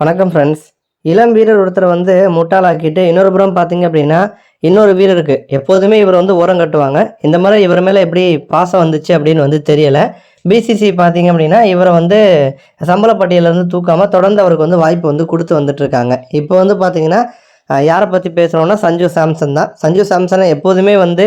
வணக்கம் ஃப்ரெண்ட்ஸ் இளம் வீரர் ஒருத்தரை வந்து முட்டாளாக்கிட்டு இன்னொரு புறம் பார்த்தீங்க அப்படின்னா இன்னொரு வீரருக்கு எப்போதுமே இவர் வந்து ஓரம் கட்டுவாங்க. இந்த மாதிரி இவர் மேலே எப்படி பாசம் வந்துச்சு அப்படின்னு வந்து தெரியலை. பிசிசி பார்த்தீங்க அப்படின்னா இவரை வந்து சம்பள பட்டியலேருந்து தூக்காமல் தொடர்ந்து அவருக்கு வந்து வாய்ப்பு வந்து கொடுத்து வந்துட்டு இருக்காங்க. இப்போ வந்து பார்த்தீங்கன்னா யாரை பற்றி பேசுகிறோன்னா சஞ்சு சாம்சன் தான். சஞ்சு சாம்சனை எப்போதுமே வந்து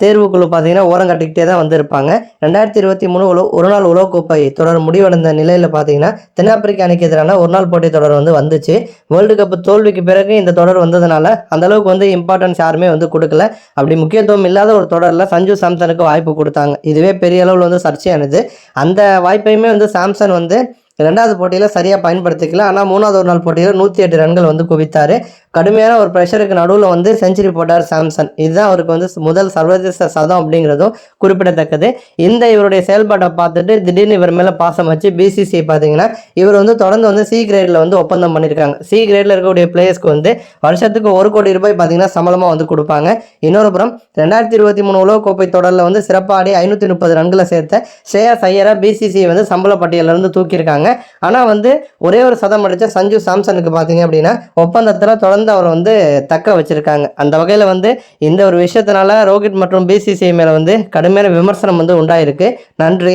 தேர்வுக்குழு பார்த்தீங்கன்னா ஓரம் கட்டிக்கிட்டே தான் வந்து இருப்பாங்க ரெண்டாயிரத்தி இருபத்தி மூணு உலோ ஒரு நாள் உலகக்கோப்பை தொடர் முடிவடைந்த நிலையில் பார்த்தீங்கன்னா தென்னாப்பிரிக்க அணிக்கு எதிரான ஒரு நாள் போட்டி தொடர் வந்து வந்துச்சு. வேர்ல்டு கப் தோல்விக்கு பிறகு இந்த தொடர் வந்ததுனால அந்த அளவுக்கு வந்து இம்பார்ட்டன்ஸ் யாருமே வந்து கொடுக்கல. அப்படி முக்கியத்துவம் இல்லாத ஒரு தொடரில் சஞ்சு சாம்சனுக்கு வாய்ப்பு கொடுத்தாங்க. இதுவே பெரிய அளவில் வந்து சர்ச்சையானது. அந்த வாய்ப்பையுமே வந்து சாம்சன் வந்து ரெண்டாவது போட்டியில் சரியாக பயன்படுத்திக்கல. ஆனால் மூணாவது ஒரு நாள் போட்டியில் நூற்றி எட்டு ரன்கள் வந்து குவித்தார். கடுமையான ஒரு ப்ரெஷருக்கு நடுவில் வந்து செஞ்சுரி போட்டார் சாம்சன். இதுதான் அவருக்கு வந்து முதல் சர்வதேச சதம் அப்படிங்கிறதும் குறிப்பிடத்தக்கது. இந்த இவருடைய செயல்பாட்டை பார்த்துட்டு திடீர்னு இவர் மேலே பாசம் வச்சு பிசிசிஐ பார்த்தீங்கன்னா இவர் வந்து தொடர்ந்து வந்து சி கிரேடில் வந்து ஒப்பந்தம் பண்ணியிருக்காங்க சி கிரேடில் இருக்கக்கூடிய பிளேயர்ஸ்க்கு வந்து வருஷத்துக்கு ஒரு கோடி ரூபாய் பார்த்தீங்கன்னா சம்பளமாக வந்து கொடுப்பாங்க. இன்னொரு புறம் ரெண்டாயிரத்தி இருபத்தி மூணு உலகக்கோப்பை தொடரில் வந்து சிறப்பாடி ஐநூற்றி முப்பது ரன்களை சேர்த்த ஸ்ரேயா சையரா பிசிசிஐ வந்து சம்பள பட்டியலிருந்து தூக்கியிருக்காங்க. ஆனால் வந்து ஒரே ஒரு சதம் அடித்த சஞ்சு சாம்சனுக்கு பார்த்தீங்க அப்படின்னா ஒப்பந்தத்தில் தொடர்ந்து அவரை வந்து தக்க வச்சிருக்காங்க. அந்த வகையில் வந்து இந்த ஒரு விஷயத்தினால ரோஹித் மற்றும் பிசிசிஐ மேலே வந்து கடுமையான விமர்சனம் வந்து உண்டாயிருக்கு. நன்றி.